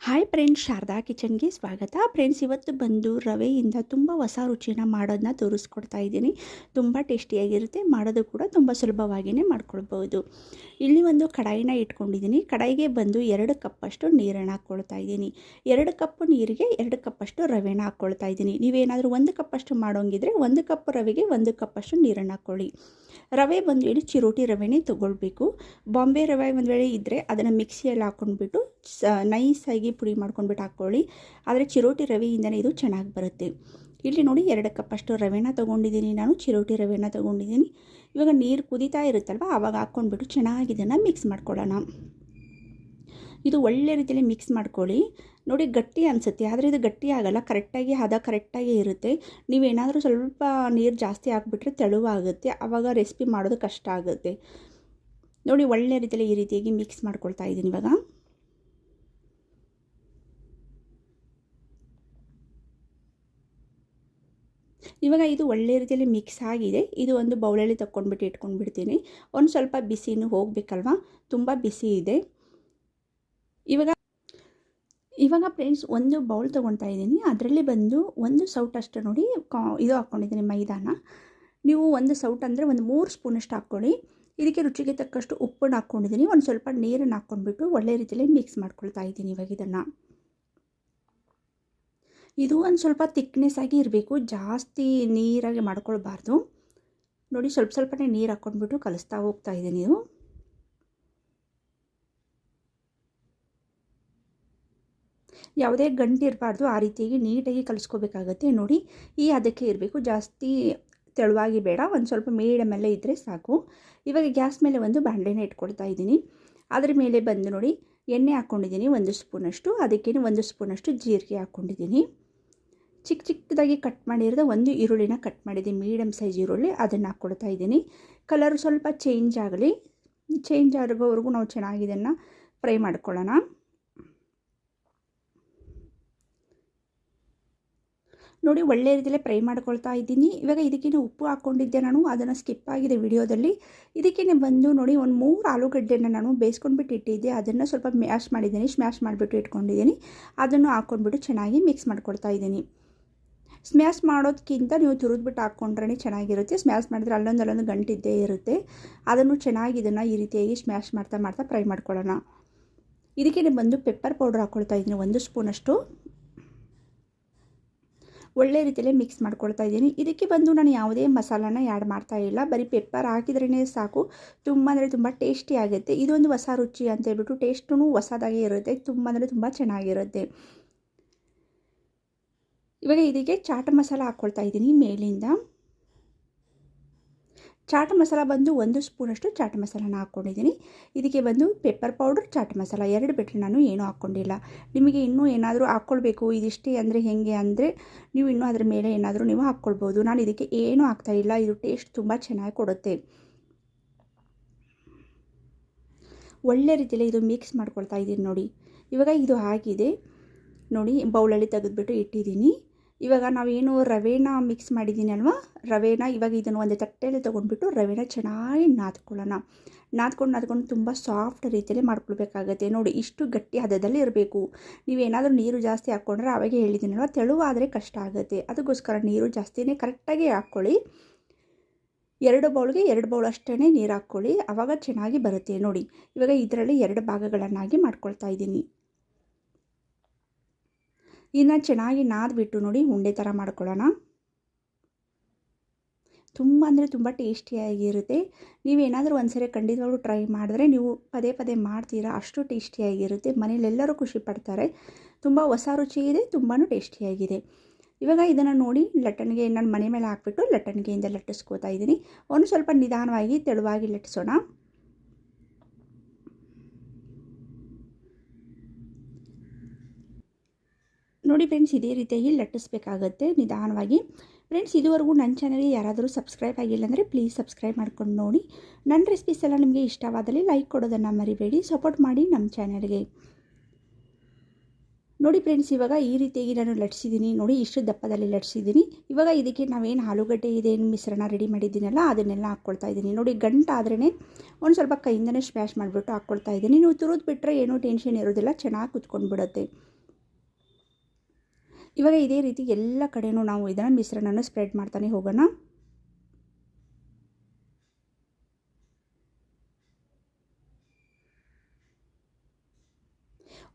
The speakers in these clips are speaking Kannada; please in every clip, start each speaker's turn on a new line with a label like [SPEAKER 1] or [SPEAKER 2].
[SPEAKER 1] ಹಾಯ್ ಫ್ರೆಂಡ್ಸ್ ಶಾರದಾ ಕಿಚನ್ಗೆ ಸ್ವಾಗತ. ಫ್ರೆಂಡ್ಸ್ ಇವತ್ತು ಬಂದು ರವೆಯಿಂದ ತುಂಬ ಹೊಸ ರುಚಿನ ಮಾಡೋದನ್ನ ತೋರಿಸ್ಕೊಡ್ತಾ ಇದ್ದೀನಿ. ತುಂಬ ಟೇಸ್ಟಿಯಾಗಿರುತ್ತೆ. ಮಾಡೋದು ಕೂಡ ತುಂಬ ಸುಲಭವಾಗಿಯೇ ಮಾಡ್ಕೊಳ್ಬೋದು ಇಲ್ಲಿ ಒಂದು ಕಡಾಯಿನ ಇಟ್ಕೊಂಡಿದ್ದೀನಿ. ಕಡಾಯಿಗೆ ಬಂದು ಎರಡು ಕಪ್ಪಷ್ಟು ನೀರನ್ನು ಹಾಕ್ಕೊಳ್ತಾ ಇದ್ದೀನಿ. ಎರಡು ಕಪ್ ನೀರಿಗೆ ಎರಡು ಕಪ್ಪಷ್ಟು ರವೆನ ಹಾಕ್ಕೊಳ್ತಾ ಇದ್ದೀನಿ. ನೀವೇನಾದರೂ ಒಂದು ಕಪ್ಪಷ್ಟು ಮಾಡೋಂಗಿದ್ರೆ ಒಂದು ಕಪ್ ರವೆಗೆ ಒಂದು ಕಪ್ಪಷ್ಟು ನೀರನ್ನು ಹಾಕ್ಕೊಳ್ಳಿ ರವೆ ಬಂದು ಹೇಳಿ ಚಿರೋಟಿ ರವೆನೇ ತೊಗೊಳ್ಬೇಕು. ಬಾಂಬೆ ರವೆ ಒಂದು ವೇಳೆ ಇದ್ದರೆ ಅದನ್ನು ಮಿಕ್ಸಿಯಲ್ಲಿ ಹಾಕ್ಕೊಂಡ್ಬಿಟ್ಟು ಸ, ನೈಸಾಗಿ ಪುಡಿ ಮಾಡ್ಕೊಂಡ್ಬಿಟ್ಟು ಹಾಕ್ಕೊಳ್ಳಿ. ಆದರೆ ಚಿರೋಟಿ ರವೆಯಿಂದನೇ ಇದು ಚೆನ್ನಾಗಿ ಬರುತ್ತೆ. ಇಲ್ಲಿ ನೋಡಿ ಎರಡು ಕಪ್ಪಷ್ಟು ರವೆನ ತೊಗೊಂಡಿದ್ದೀನಿ ನಾನು. ಚಿರೋಟಿ ರವೆನ ತೊಗೊಂಡಿದ್ದೀನಿ. ಇವಾಗ ನೀರು ಕುದಿತಾ ಇರುತ್ತಲ್ವ? ಆವಾಗ ಹಾಕ್ಕೊಂಡ್ಬಿಟ್ಟು ಚೆನ್ನಾಗಿ ಇದನ್ನು ಮಿಕ್ಸ್ ಮಾಡ್ಕೊಳ್ಳೋಣ. ಇದು ಒಳ್ಳೆ ರೀತಿಯಲ್ಲಿ ಮಿಕ್ಸ್ ಮಾಡ್ಕೊಳ್ಳಿ. ನೋಡಿ ಗಟ್ಟಿ ಅನಿಸುತ್ತೆ. ಆದರೆ ಇದು ಗಟ್ಟಿ ಆಗಲ್ಲ. ಕರೆಕ್ಟಾಗಿ ಹದ ಕರೆಕ್ಟಾಗಿ ಇರುತ್ತೆ. ನೀವೇನಾದರೂ ಸ್ವಲ್ಪ ನೀರು ಜಾಸ್ತಿ ಹಾಕ್ಬಿಟ್ರೆ ತೆಳುವಾಗುತ್ತೆ. ಆವಾಗ ರೆಸಿಪಿ ಮಾಡೋದು ಕಷ್ಟ ಆಗುತ್ತೆ. ನೋಡಿ ಒಳ್ಳೆ ರೀತಿಯಲ್ಲಿ ಈ ರೀತಿಯಾಗಿ ಮಿಕ್ಸ್ ಮಾಡ್ಕೊಳ್ತಾ ಇದ್ದೀನಿ ಇವಾಗ. ಇವಾಗ ಇದು ಒಳ್ಳೆ ರೀತಿಯಲ್ಲಿ ಮಿಕ್ಸ್ ಆಗಿದೆ. ಇದು ಒಂದು ಬೌಲಲ್ಲಿ ತಗೊಂಡ್ಬಿಟ್ಟು ಇಟ್ಕೊಂಡ್ಬಿಡ್ತೀನಿ. ಒಂದು ಸ್ವಲ್ಪ ಬಿಸಿನೂ ಹೋಗಬೇಕಲ್ವ? ತುಂಬ ಬಿಸಿ ಇದೆ. ಇವಾಗ ಇವಾಗ ಫ್ರೆಂಡ್ಸ್ ಒಂದು ಬೌಲ್ ತೊಗೊಳ್ತಾ ಇದ್ದೀನಿ. ಅದರಲ್ಲಿ ಬಂದು ಒಂದು ಸೌಟಷ್ಟು ನೋಡಿ ಕಾ, ಇದು ಹಾಕ್ಕೊಂಡಿದ್ದೀನಿ ಮೈದಾನ. ನೀವು ಒಂದು ಸೌಟ್ ಅಂದರೆ ಒಂದು ಮೂರು ಸ್ಪೂನಷ್ಟು ಹಾಕ್ಕೊಳ್ಳಿ. ಇದಕ್ಕೆ ರುಚಿಗೆ ತಕ್ಕಷ್ಟು ಉಪ್ಪನ್ನು ಹಾಕ್ಕೊಂಡಿದ್ದೀನಿ. ಒಂದು ಸ್ವಲ್ಪ ನೀರನ್ನು ಹಾಕ್ಕೊಂಡ್ಬಿಟ್ಟು ಒಳ್ಳೆ ರೀತಿಯಲ್ಲಿ ಮಿಕ್ಸ್ ಮಾಡ್ಕೊಳ್ತಾ ಇದ್ದೀನಿ ಇವಾಗ ಇದನ್ನು. ಇದು ಒಂದು ಸ್ವಲ್ಪ ತಿಕ್ನೆಸ್ ಆಗಿ ಇರಬೇಕು. ಜಾಸ್ತಿ ನೀರಾಗಿ ಮಾಡ್ಕೊಳ್ಬಾರ್ದು. ನೋಡಿ, ಸ್ವಲ್ಪ ಸ್ವಲ್ಪನೇ ನೀರು ಹಾಕ್ಕೊಂಡ್ಬಿಟ್ಟು ಕಲಿಸ್ತಾ ಹೋಗ್ತಾ ಇದೆ ನೀವು. ಯಾವುದೇ ಗಂಟು ಇರಬಾರ್ದು, ಆ ರೀತಿಯಾಗಿ ನೀಟಾಗಿ ಕಲಿಸ್ಕೋಬೇಕಾಗತ್ತೆ. ನೋಡಿ, ಈ ಅದಕ್ಕೆ ಇರಬೇಕು. ಜಾಸ್ತಿ ತೆಳುವಾಗಿ ಬೇಡ. ಒಂದು ಸ್ವಲ್ಪ ಮೀಡಿಯಮಲ್ಲೇ ಇದ್ದರೆ ಸಾಕು. ಇವಾಗ ಗ್ಯಾಸ್ ಮೇಲೆ ಒಂದು ಬಾಣಲೆನ ಇಟ್ಕೊಳ್ತಾ ಇದ್ದೀನಿ. ಅದ್ರ ಮೇಲೆ ಬಂದು ನೋಡಿ, ಎಣ್ಣೆ ಹಾಕ್ಕೊಂಡಿದ್ದೀನಿ ಒಂದು ಸ್ಪೂನಷ್ಟು. ಅದಕ್ಕೇನು ಒಂದು ಸ್ಪೂನಷ್ಟು ಜೀರಿಗೆ ಹಾಕ್ಕೊಂಡಿದ್ದೀನಿ ಚಿಕ್ಕ ಚಿಕ್ಕದಾಗಿ ಕಟ್ ಮಾಡಿರೋದು ಒಂದು ಈರುಳ್ಳಿನ ಕಟ್ ಮಾಡಿದ್ದೀನಿ. ಮೀಡಿಯಮ್ ಸೈಜ್ ಈರುಳ್ಳಿ ಅದನ್ನು ಹಾಕ್ಕೊಳ್ತಾ ಇದ್ದೀನಿ. ಕಲರ್ ಸ್ವಲ್ಪ ಚೇಂಜ್ ಆಗಲಿ. ಚೇಂಜ್ ಆಗೋವರೆಗೂ ನಾವು ಚೆನ್ನಾಗಿ ಇದನ್ನು ಫ್ರೈ ಮಾಡ್ಕೊಳ್ಳೋಣ. ನೋಡಿ ಒಳ್ಳೆಯ ರೀತಿಯಲ್ಲೇ ಫ್ರೈ ಮಾಡ್ಕೊಳ್ತಾ ಇದ್ದೀನಿ. ಇವಾಗ ಇದಕ್ಕೇನೆ ಉಪ್ಪು ಹಾಕ್ಕೊಂಡಿದ್ದೆ ನಾನು. ಅದನ್ನು ಸ್ಕಿಪ್ ಆಗಿದೆ ವಿಡಿಯೋದಲ್ಲಿ. ಇದಕ್ಕೇನೆ ಬಂದು ನೋಡಿ, ಒಂದು ಮೂರು ಆಲೂಗಡ್ಡೆನ ನಾನು ಬೇಯಿಸ್ಕೊಂಡ್ಬಿಟ್ಟು ಇಟ್ಟಿದ್ದೆ. ಅದನ್ನು ಸ್ವಲ್ಪ ಮ್ಯಾಶ್ ಮಾಡಿದ್ದೀನಿ. ಸ್ಮ್ಯಾಶ್ ಮಾಡಿಬಿಟ್ಟು ಇಟ್ಕೊಂಡಿದ್ದೀನಿ. ಅದನ್ನು ಹಾಕ್ಕೊಂಡ್ಬಿಟ್ಟು ಚೆನ್ನಾಗಿ ಮಿಕ್ಸ್ ಮಾಡ್ಕೊಳ್ತಾ ಇದ್ದೀನಿ. ಸ್ಮ್ಯಾಶ್ ಮಾಡೋದಕ್ಕಿಂತ ನೀವು ತುರಿದ್ಬಿಟ್ಟು ಹಾಕ್ಕೊಂಡ್ರೇ ಚೆನ್ನಾಗಿರುತ್ತೆ. ಸ್ಮ್ಯಾಶ್ ಮಾಡಿದ್ರೆ ಅಲ್ಲೊಂದು ಅಲ್ಲೊಂದು ಗಂಟಿದ್ದೇ ಇರುತ್ತೆ. ಅದನ್ನು ಚೆನ್ನಾಗಿ ಇದನ್ನು ಈ ರೀತಿಯಾಗಿ ಸ್ಮ್ಯಾಶ್ ಮಾಡ್ತಾ ಮಾಡ್ತಾ ಫ್ರೈ ಮಾಡ್ಕೊಳ್ಳೋಣ. ಇದಕ್ಕೆ ಬಂದು ಪೆಪ್ಪರ್ ಪೌಡ್ರ್ ಹಾಕ್ಕೊಳ್ತಾ ಇದ್ದೀನಿ, ಒಂದು ಸ್ಪೂನಷ್ಟು ಒಳ್ಳೆ ರೀತಿಯಲ್ಲೇ ಮಿಕ್ಸ್ ಮಾಡ್ಕೊಳ್ತಾ ಇದ್ದೀನಿ. ಇದಕ್ಕೆ ಬಂದು ನಾನು ಯಾವುದೇ ಮಸಾಲಾನ ಆ್ಯಡ್ ಮಾಡ್ತಾ ಇಲ್ಲ. ಬರೀ ಪೆಪ್ಪರ್ ಹಾಕಿದ್ರೇ ಸಾಕು. ತುಂಬ ಅಂದರೆ ತುಂಬ ಟೇಸ್ಟಿ ಆಗುತ್ತೆ. ಇದೊಂದು ಹೊಸ ರುಚಿ ಅಂತ ಹೇಳ್ಬಿಟ್ಟು ಟೇಸ್ಟೂ ಹೊಸದಾಗೇ ಇರುತ್ತೆ. ತುಂಬ ಅಂದರೆ ತುಂಬ ಚೆನ್ನಾಗಿರುತ್ತೆ. ಇವಾಗ ಇದಕ್ಕೆ ಚಾಟ್ ಮಸಾಲ ಹಾಕ್ಕೊಳ್ತಾ ಇದ್ದೀನಿ ಮೇಲಿಂದ. ಚಾಟ್ ಮಸಾಲ ಬಂದು ಒಂದು ಸ್ಪೂನಷ್ಟು ಚಾಟ್ ಮಸಾಲಾನ ಹಾಕ್ಕೊಂಡಿದ್ದೀನಿ. ಇದಕ್ಕೆ ಬಂದು ಪೆಪ್ಪರ್ ಪೌಡರ್, ಚಾಟ್ ಮಸಾಲ ಎರಡು ಬಿಟ್ಟರೆ ನಾನು ಏನೂ ಹಾಕ್ಕೊಂಡಿಲ್ಲ. ನಿಮಗೆ ಇನ್ನೂ ಏನಾದರೂ ಹಾಕ್ಕೊಳ್ಬೇಕು, ಇದಿಷ್ಟೇ ಅಂದರೆ ಹೇಗೆ ಅಂದರೆ ನೀವು ಇನ್ನೂ ಅದ್ರ ಮೇಲೆ ಏನಾದರೂ ನೀವು ಹಾಕ್ಕೊಳ್ಬೋದು. ನಾನು ಇದಕ್ಕೆ ಏನೂ ಹಾಕ್ತಾಯಿಲ್ಲ ಇದು ಟೇಸ್ಟ್ ತುಂಬ ಚೆನ್ನಾಗಿ ಕೊಡುತ್ತೆ. ಒಳ್ಳೆ ರೀತಿಯಲ್ಲಿ ಇದು ಮಿಕ್ಸ್ ಮಾಡ್ಕೊಳ್ತಾ ಇದ್ದೀನಿ ನೋಡಿ. ಇವಾಗ ಇದು ಆಗಿದೆ. ನೋಡಿ, ಬೌಲಲ್ಲಿ ತೆಗೆದುಬಿಟ್ಟು ಇಟ್ಟಿದ್ದೀನಿ. ಇವಾಗ ನಾವೇನು ರವೆನ ಮಿಕ್ಸ್ ಮಾಡಿದ್ದೀನಿ ಅಲ್ವಾ? ರವೆನ ಇವಾಗ ಇದನ್ನು ಒಂದು ತಟ್ಟೆಯಲ್ಲಿ ತೊಗೊಂಡ್ಬಿಟ್ಟು ರವೆನ ಚೆನ್ನಾಗಿ ನಾದ್ಕೊಳ್ಳೋಣ. ನಾದ್ಕೊಂಡು ನಾದ್ಕೊಂಡು ತುಂಬ ಸಾಫ್ಟ್ ರೀತಿಯಲ್ಲಿ ಮಾಡ್ಕೊಳ್ಬೇಕಾಗತ್ತೆ. ನೋಡಿ, ಇಷ್ಟು ಗಟ್ಟಿ ಹದದಲ್ಲಿ ಇರಬೇಕು. ನೀವೇನಾದರೂ ನೀರು ಜಾಸ್ತಿ ಹಾಕ್ಕೊಂಡ್ರೆ ಅವಾಗೆ ಹೇಳಿದ್ದೀನಲ್ವ ತೆಳುವಾದರೆ ಕಷ್ಟ ಆಗುತ್ತೆ. ಅದಕ್ಕೋಸ್ಕರ ನೀರು ಜಾಸ್ತಿನೇ ಕರೆಕ್ಟಾಗಿ ಹಾಕ್ಕೊಳ್ಳಿ. ಎರಡು ಬೌಲ್ಗೆ ಎರಡು ಬೌಲ್ ಅಷ್ಟೇ ನೀರು ಹಾಕ್ಕೊಳ್ಳಿ. ಆವಾಗ ಚೆನ್ನಾಗಿ ಬರುತ್ತೆ. ನೋಡಿ, ಇವಾಗ ಇದರಲ್ಲಿ ಎರಡು ಭಾಗಗಳನ್ನಾಗಿ ಮಾಡ್ಕೊಳ್ತಾ ಇದ್ದೀನಿ. ಇನ್ನು ಚೆನ್ನಾಗಿ ನಾದ್ಬಿಟ್ಟು ನೋಡಿ ಉಂಡೆ ಥರ ಮಾಡ್ಕೊಳ್ಳೋಣ. ತುಂಬ ಅಂದರೆ ತುಂಬ ಟೇಸ್ಟಿಯಾಗಿರುತ್ತೆ. ನೀವೇನಾದರೂ ಒಂದ್ಸರಿ ಖಂಡಿತವಾಗ್ಲೂ ಟ್ರೈ ಮಾಡಿದ್ರೆ ನೀವು ಪದೇ ಪದೇ ಮಾಡ್ತೀರಾ, ಅಷ್ಟು ಟೇಸ್ಟಿಯಾಗಿರುತ್ತೆ. ಮನೇಲೆಲ್ಲರೂ ಖುಷಿ ಪಡ್ತಾರೆ. ತುಂಬ ಹೊಸ ರುಚಿ ಇದೆ ತುಂಬಾ ಟೇಸ್ಟಿಯಾಗಿದೆ. ಇವಾಗ ಇದನ್ನು ನೋಡಿ ಲಟ್ಟಣಿಗೆ ನಾನು ಮನೆ ಮೇಲೆ ಹಾಕ್ಬಿಟ್ಟು ಲಟ್ಟಣಿಗೆಯಿಂದ ಲಟ್ಟಿಸ್ಕೋತಾ ಇದ್ದೀನಿ. ಒಂದು ಸ್ವಲ್ಪ ನಿಧಾನವಾಗಿ, ತೆಳುವಾಗಿ ಲಟ್ಟಿಸೋಣ. ನೋಡಿ ಫ್ರೆಂಡ್ಸ್ ಇದೇ ರೀತಿಯಾಗಿ ಲಟ್ಟಿಸ್ಬೇಕಾಗತ್ತೆ. ನಿಧಾನವಾಗಿ. ಫ್ರೆಂಡ್ಸ್ ಇದುವರೆಗೂ ನನ್ನ ಚಾನಲ್ಗೆ ಯಾರಾದರೂ ಸಬ್ಸ್ಕ್ರೈಬ್ ಆಗಿಲ್ಲ ಅಂದರೆ ಪ್ಲೀಸ್ ಸಬ್ಸ್ಕ್ರೈಬ್ ಮಾಡ್ಕೊಂಡು ನೋಡಿ. ನನ್ನ ರೆಸಿಪೀಸ್ ಎಲ್ಲ ನಿಮಗೆ ಇಷ್ಟವಾದಲ್ಲಿ ಲೈಕ್ ಕೊಡೋದನ್ನು ಮರಿಬೇಡಿ ಸಪೋರ್ಟ್ ಮಾಡಿ ನಮ್ಮ ಚಾನಲ್ಗೆ ನೋಡಿ ಫ್ರೆಂಡ್ಸ್ ಇವಾಗ ಈ ರೀತಿಯಾಗಿ ನಾನು ಲಟ್ಸಿದ್ದೀನಿ ನೋಡಿ ಇಷ್ಟು ದಪ್ಪದಲ್ಲಿ ಲಟ್ಸಿದ್ದೀನಿ ಇವಾಗ ಇದಕ್ಕೆ ನಾವೇನು ಆಲೂಗಡ್ಡೆ ಇದೆ, ಏನು ಮಿಶ್ರಣ ರೆಡಿ ಮಾಡಿದ್ದೀನಲ್ಲ, ಅದನ್ನೆಲ್ಲ ಹಾಕ್ಕೊಳ್ತಾ ಇದ್ದೀನಿ ನೋಡಿ ಗಂಟಾದ್ರೇ ಒಂದು ಸ್ವಲ್ಪ ಕೈಯಿಂದನೇ ಸ್ಮ್ಯಾಶ್ ಮಾಡಿಬಿಟ್ಟು ಹಾಕ್ಕೊಳ್ತಾ ಇದ್ದೀನಿ ನೀವು ತುರಿದು ಬಿಟ್ಟರೆ ಏನೂ ಟೆನ್ಷನ್ ಇರೋದಿಲ್ಲ, ಚೆನ್ನಾಗಿ ಕುತ್ಕೊಂಡು ಬಿಡುತ್ತೆ ಇವಾಗ ಇದೇ ರೀತಿ ಎಲ್ಲ ಕಡೆಯೂ ನಾವು ಇದನ್ನು ಮಿಶ್ರಣನ ಸ್ಪ್ರೆಡ್ ಮಾಡ್ತಾನೆ ಹೋಗೋಣ.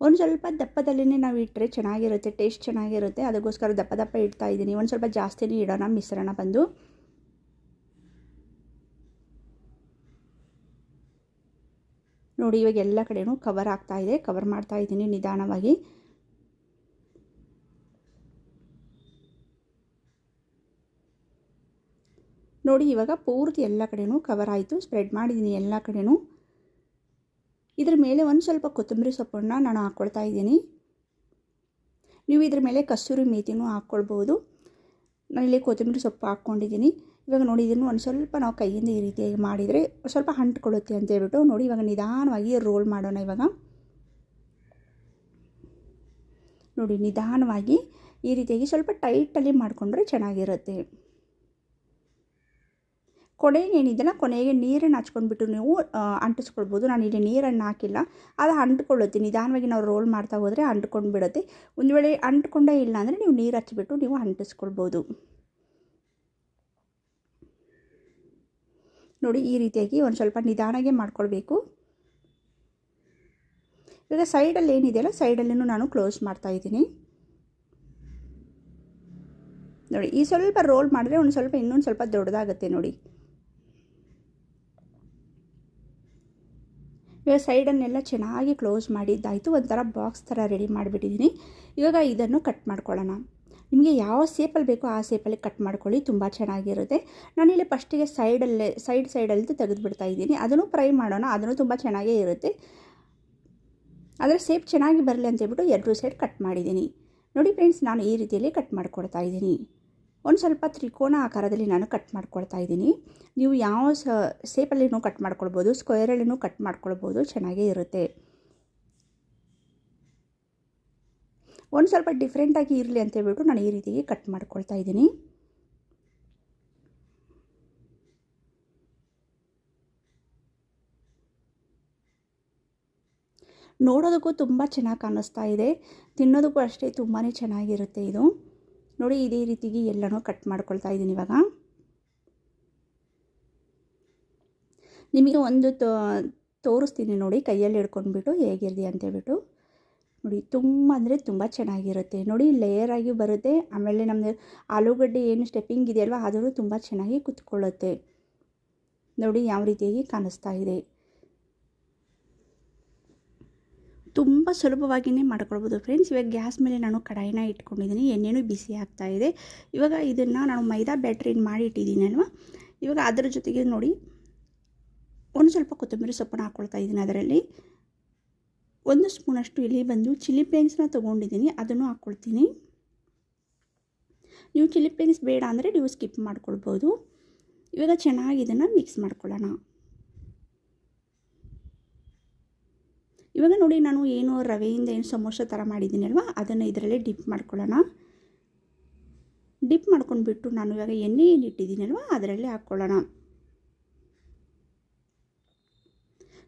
[SPEAKER 1] ಒಂದು ಸ್ವಲ್ಪ ದಪ್ಪದಲ್ಲೇ ನಾವು ಇಟ್ಟರೆ ಚೆನ್ನಾಗಿರುತ್ತೆ ಟೇಸ್ಟ್ ಚೆನ್ನಾಗಿರುತ್ತೆ. ಅದಕ್ಕೋಸ್ಕರ ದಪ್ಪ ದಪ್ಪ ಇಡ್ತಾ ಇದ್ದೀನಿ ಒಂದು ಸ್ವಲ್ಪ ಜಾಸ್ತಿನೇ ಇಡೋಣ ಮಿಶ್ರಣ ಬಂದು. ನೋಡಿ ಇವಾಗ ಎಲ್ಲ ಕಡೆಯೂ ಕವರ್ ಆಗ್ತಾ ಇದೆ. ಕವರ್ ಮಾಡ್ತಾ ಇದ್ದೀನಿ ನಿಧಾನವಾಗಿ. ನೋಡಿ, ಇವಾಗ ಪೂರ್ತಿ ಎಲ್ಲ ಕಡೆಯೂ ಕವರ್ ಆಯಿತು ಸ್ಪ್ರೆಡ್ ಮಾಡಿದ್ದೀನಿ ಎಲ್ಲ ಕಡೆಯೂ ಇದ್ರ ಮೇಲೆ ಒಂದು ಸ್ವಲ್ಪ ಕೊತ್ತಂಬರಿ ಸೊಪ್ಪನ್ನು ನಾನು ಹಾಕ್ಕೊಳ್ತಾ ಇದ್ದೀನಿ. ನೀವು ಇದ್ರ ಮೇಲೆ ಕಸೂರಿ ಮೇಥಿನೂ ಹಾಕ್ಕೊಳ್ಬೋದು ನಾನಿಲ್ಲಿ ಕೊತ್ತಂಬರಿ ಸೊಪ್ಪು ಹಾಕ್ಕೊಂಡಿದ್ದೀನಿ. ಇವಾಗ ನೋಡಿ, ಇದನ್ನು ಒಂದು ಸ್ವಲ್ಪ ನಾವು ಕೈಯಿಂದ ಈ ರೀತಿಯಾಗಿ ಮಾಡಿದರೆ ಸ್ವಲ್ಪ ಅಂಟ್ಕೊಳ್ಳುತ್ತೆ ಅಂತ ಹೇಳ್ಬಿಟ್ಟು ನೋಡಿ, ಇವಾಗ ನಿಧಾನವಾಗಿ ರೋಲ್ ಮಾಡೋಣ ಇವಾಗ. ನೋಡಿ, ನಿಧಾನವಾಗಿ ಈ ರೀತಿಯಾಗಿ ಸ್ವಲ್ಪ ಟೈಟಲ್ಲಿ ಮಾಡಿಕೊಂಡ್ರೆ ಚೆನ್ನಾಗಿರುತ್ತೆ. ಕೊನೆಗೆ ಏನಿದೆಯಲ್ಲ, ಕೊನೆಗೆ ನೀರನ್ನು ಹಚ್ಕೊಂಡ್ಬಿಟ್ಟು ನೀವು ಅಂಟಿಸ್ಕೊಳ್ಬೋದು. ನಾನು ಇಲ್ಲಿ ನೀರನ್ನು ಹಾಕಿಲ್ಲ. ಅದು ಅಂಟ್ಕೊಳ್ಳುತ್ತೆ. ನಿಧಾನವಾಗಿ ನಾವು ರೋಲ್ ಮಾಡ್ತಾ ಹೋದರೆ ಅಂಟ್ಕೊಂಡು ಬಿಡುತ್ತೆ. ಒಂದು ವೇಳೆ ಅಂಟ್ಕೊಂಡೇ ಇಲ್ಲ ಅಂದರೆ ನೀವು ನೀರು ಹಚ್ಚಿಬಿಟ್ಟು ನೀವು ಅಂಟಿಸ್ಕೊಳ್ಬೋದು. ನೋಡಿ, ಈ ರೀತಿಯಾಗಿ ಒಂದು ಸ್ವಲ್ಪ ನಿಧಾನಾಗೆ ಮಾಡ್ಕೊಳ್ಬೇಕು. ಈಗ ಸೈಡಲ್ಲಿ ಏನಿದೆಯಲ್ಲ, ಸೈಡಲ್ಲಿನೂ ನಾನು ಕ್ಲೋಸ್ ಮಾಡ್ತಾ ಇದ್ದೀನಿ. ನೋಡಿ, ಈ ಸ್ವಲ್ಪ ರೋಲ್ ಮಾಡಿದ್ರೆ ಒಂದು ಸ್ವಲ್ಪ ಇನ್ನೊಂದು ಸ್ವಲ್ಪ ದೊಡ್ಡದಾಗುತ್ತೆ ನೋಡಿ. ಸೈಡನ್ನೆಲ್ಲ ಚೆನ್ನಾಗಿ ಕ್ಲೋಸ್ ಮಾಡಿದ್ದಾಯಿತು. ಒಂಥರ ಬಾಕ್ಸ್ ಥರ ರೆಡಿ ಮಾಡಿಬಿಟ್ಟಿದ್ದೀನಿ. ಇವಾಗ ಇದನ್ನು ಕಟ್ ಮಾಡ್ಕೊಳ್ಳೋಣ. ನಿಮಗೆ ಯಾವ ಸೇಪಲ್ಲಿ ಬೇಕೋ ಆ ಸೇಪಲ್ಲಿ ಕಟ್ ಮಾಡ್ಕೊಳ್ಳಿ, ತುಂಬ ಚೆನ್ನಾಗಿರುತ್ತೆ. ನಾನಿಲ್ಲಿ ಫಸ್ಟಿಗೆ ಸೈಡಲ್ಲೇ, ಸೈಡ್ ಸೈಡಲ್ಲಿ ತೆಗೆದುಬಿಡ್ತಾ ಇದ್ದೀನಿ. ಅದನ್ನು ಫ್ರೈ ಮಾಡೋಣ, ಅದನ್ನು ತುಂಬ ಚೆನ್ನಾಗೇ ಇರುತ್ತೆ. ಅದರ ಸೇಪ್ ಚೆನ್ನಾಗಿ ಬರಲಿ ಅಂತ ಎರಡೂ ಎರಡು ಸೈಡ್ ಕಟ್ ಮಾಡಿದ್ದೀನಿ. ನೋಡಿ ಫ್ರೆಂಡ್ಸ್ ನಾನು ಈ ರೀತಿಯಲ್ಲಿ ಕಟ್ ಮಾಡಿಕೊಡ್ತಾ ಇದ್ದೀನಿ. ಒಂದು ಸ್ವಲ್ಪ ತ್ರಿಕೋನ ಆಕಾರದಲ್ಲಿ ನಾನು ಕಟ್ ಮಾಡ್ಕೊಳ್ತಾ ಇದ್ದೀನಿ. ನೀವು ಯಾವ ಸೇಪಲ್ಲಿನೂ ಕಟ್ ಮಾಡ್ಕೊಳ್ಬೋದು ಸ್ಕ್ವೇರಲ್ಲಿನೂ ಕಟ್ ಮಾಡ್ಕೊಳ್ಬೋದು, ಚೆನ್ನಾಗೇ ಇರುತ್ತೆ. ಒಂದು ಸ್ವಲ್ಪ ಡಿಫ್ರೆಂಟಾಗಿ ಇರಲಿ ಅಂತ ಹೇಳ್ಬಿಟ್ಟು ನಾನು ಈ ರೀತಿಗೆ ಕಟ್ ಮಾಡ್ಕೊಳ್ತಾ ಇದ್ದೀನಿ. ನೋಡೋದಕ್ಕೂ ತುಂಬ ಚೆನ್ನಾಗಿ ಕಾಣಿಸ್ತಾ ಇದೆ. ತಿನ್ನೋದಕ್ಕೂ ಅಷ್ಟೇ ತುಂಬಾ ಚೆನ್ನಾಗಿರುತ್ತೆ ಇದು. ನೋಡಿ ಇದೇ ರೀತಿಗೆ ಎಲ್ಲನೂ ಕಟ್ ಮಾಡ್ಕೊಳ್ತಾ ಇದ್ದೀನಿ ಇವಾಗ. ನಿಮಗೆ ಒಂದು ತೋರಿಸ್ತೀನಿ ನೋಡಿ, ಕೈಯಲ್ಲಿ ಹಿಡ್ಕೊಂಡ್ಬಿಟ್ಟು ಹೇಗಿರಲಿ ಅಂತೇಳ್ಬಿಟ್ಟು ನೋಡಿ, ತುಂಬ ಅಂದರೆ ತುಂಬ ಚೆನ್ನಾಗಿರುತ್ತೆ. ನೋಡಿ ಲೇಯರ್ ಆಗಿ ಬರುತ್ತೆ. ಆಮೇಲೆ ನಮ್ಮದು ಆಲೂಗಡ್ಡೆ ಏನು ಸ್ಟೆಪ್ಪಿಂಗ್ ಇದೆಯಲ್ವ ಅದೂ ತುಂಬ ಚೆನ್ನಾಗಿ ಕುತ್ಕೊಳ್ಳುತ್ತೆ. ನೋಡಿ, ಯಾವ ರೀತಿಯಾಗಿ ಕಾಣಿಸ್ತಾ ಇದೆ. ತುಂಬ ಸುಲಭವಾಗಿಯೇ ಮಾಡ್ಕೊಳ್ಬೋದು ಫ್ರೆಂಡ್ಸ್ ಇವಾಗ ಗ್ಯಾಸ್ ಮೇಲೆ ನಾನು ಕಡಾಯಿನ ಇಟ್ಕೊಂಡಿದ್ದೀನಿ. ಎಣ್ಣೆನು ಬಿಸಿ ಆಗ್ತಾ ಇದೆ. ಇವಾಗ ಇದನ್ನು ನಾನು ಮೈದಾ ಬ್ಯಾಟ್ರಿನ ಮಾಡಿ ಇಟ್ಟಿದ್ದೀನಿ ಅಲ್ವಾ? ಇವಾಗ ಅದರ ಜೊತೆಗೆ ನೋಡಿ, ಒಂದು ಸ್ವಲ್ಪ ಕೊತ್ತಂಬರಿ ಸೊಪ್ಪನ್ನು ಹಾಕ್ಕೊಳ್ತಾ ಇದ್ದೀನಿ ಅದರಲ್ಲಿ. ಒಂದು ಸ್ಪೂನಷ್ಟು ಇಲ್ಲಿ ಬಂದು ಚಿಲ್ಲಿ ಪೇನ್ಸ್ನ ತೊಗೊಂಡಿದ್ದೀನಿ. ಅದನ್ನು ಹಾಕ್ಕೊಳ್ತೀನಿ ನೀವು ಚಿಲ್ಲಿ ಪೇನ್ಸ್ ಬೇಡ ಅಂದರೆ ನೀವು ಸ್ಕಿಪ್ ಮಾಡ್ಕೊಳ್ಬೋದು. ಇವಾಗ ಚೆನ್ನಾಗಿ ಇದನ್ನು ಮಿಕ್ಸ್ ಮಾಡ್ಕೊಳ್ಳೋಣ. ಇವಾಗ ನೋಡಿ ನಾನು ಏನು ರವೆಯಿಂದ ಏನು ಸಮೋಸ ಥರ ಮಾಡಿದ್ದೀನಿ ಅಲ್ವಾ ಅದನ್ನು ಇದರಲ್ಲೇ ಡಿಪ್ ಮಾಡ್ಕೊಳ್ಳೋಣ. ಡಿಪ್ ಮಾಡ್ಕೊಂಡ್ಬಿಟ್ಟು ನಾನು ಇವಾಗ ಎಣ್ಣೆ ಏನು ಇಟ್ಟಿದ್ದೀನಿ ಅಲ್ವಾ ಅದರಲ್ಲೇ ಹಾಕ್ಕೊಳ್ಳೋಣ.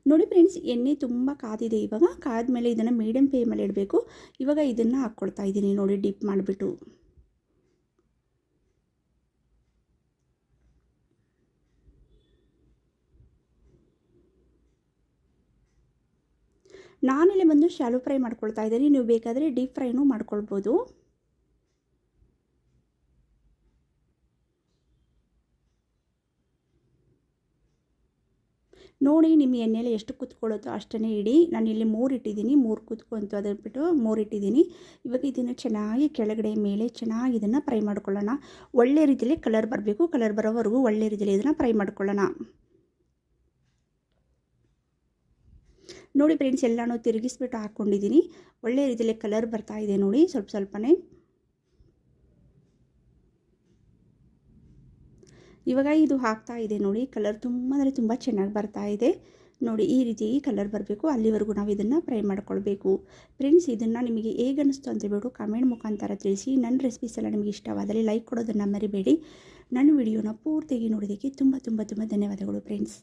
[SPEAKER 1] ನೋಡಿ ಫ್ರೆಂಡ್ಸ್ ಎಣ್ಣೆ ತುಂಬ ಕಾದಿದೆ ಇವಾಗ, ಕಾದ್ಮೇಲೆ ಇದನ್ನು ಮೀಡಿಯಮ್ ಫ್ಲೇಮಲ್ಲಿ ಇಡಬೇಕು. ಇವಾಗ ಇದನ್ನು ಹಾಕ್ಕೊಳ್ತಾ ಇದ್ದೀನಿ ನೋಡಿ ಡಿಪ್ ಮಾಡಿಬಿಟ್ಟು. ನಾನಿಲ್ಲಿ ಬಂದು ಶಾಲು ಫ್ರೈ ಮಾಡ್ಕೊಳ್ತಾ ಇದ್ದೀನಿ. ನೀವು ಬೇಕಾದರೆ ಡೀಪ್ ಫ್ರೈನೂ ಮಾಡ್ಕೊಳ್ಬೋದು. ನೋಡಿ ನಿಮ್ಮ ಎಣ್ಣೆಲೆ ಎಷ್ಟು ಕುತ್ಕೊಳ್ಳುತ್ತೋ ಅಷ್ಟೇ ಇಡಿ. ನಾನು ಇಲ್ಲಿ ಮೂರು ಇಟ್ಟಿದ್ದೀನಿ. ಮೂರು ಕುತ್ಕೊಂತು ಅದನ್ನು ಬಿಟ್ಟು ಮೂರು ಇಟ್ಟಿದ್ದೀನಿ. ಇವಾಗ ಇದನ್ನು ಚೆನ್ನಾಗಿ ಕೆಳಗಡೆ ಮೇಲೆ ಚೆನ್ನಾಗಿ ಇದನ್ನು ಫ್ರೈ ಮಾಡ್ಕೊಳ್ಳೋಣ. ಒಳ್ಳೆ ರೀತಿಯಲ್ಲಿ ಕಲರ್ ಬರಬೇಕು. ಕಲರ್ ಬರೋವರೆಗೂ ಒಳ್ಳೆ ರೀತಿಯಲ್ಲಿ ಇದನ್ನು ಫ್ರೈ ಮಾಡ್ಕೊಳ್ಳೋಣ. ನೋಡಿ ಫ್ರೆಂಡ್ಸ್ ಎಲ್ಲನೂ ತಿರುಗಿಸ್ಬಿಟ್ಟು ಹಾಕ್ಕೊಂಡಿದ್ದೀನಿ ಒಳ್ಳೆ ರೀತಿಯಲ್ಲಿ ಕಲರ್ ಬರ್ತಾ ಇದೆ ನೋಡಿ, ಸ್ವಲ್ಪ ಸ್ವಲ್ಪನೇ. ಇವಾಗ ಇದು ಹಾಕ್ತಾ ಇದೆ ನೋಡಿ ಕಲರ್ ತುಂಬ ಅಂದರೆ ತುಂಬ ಚೆನ್ನಾಗಿ ಬರ್ತಾ ಇದೆ. ನೋಡಿ, ಈ ರೀತಿ ಕಲರ್ ಬರಬೇಕು, ಅಲ್ಲಿವರೆಗೂ ನಾವು ಇದನ್ನು ಫ್ರೈ ಮಾಡ್ಕೊಳ್ಬೇಕು. ಫ್ರೆಂಡ್ಸ್ ಇದನ್ನು ನಿಮಗೆ ಹೇಗೆ ಅನ್ನಿಸ್ತು ಅಂತ ಹೇಳ್ಬಿಟ್ಟು ಕಮೆಂಟ್ ಮುಖಾಂತರ ತಿಳಿಸಿ. ನನ್ನ ರೆಸಿಪೀಸ್ ಎಲ್ಲ ನಿಮಗೆ ಇಷ್ಟವಾದರೆ ಲೈಕ್ ಕೊಡೋದನ್ನು ಮರಿಬೇಡಿ. ನನ್ನ ವಿಡಿಯೋನ ಪೂರ್ತಿಯಾಗಿ ನೋಡೋದಕ್ಕೆ ತುಂಬ ತುಂಬ ತುಂಬ ಧನ್ಯವಾದಗಳು ಫ್ರೆಂಡ್ಸ್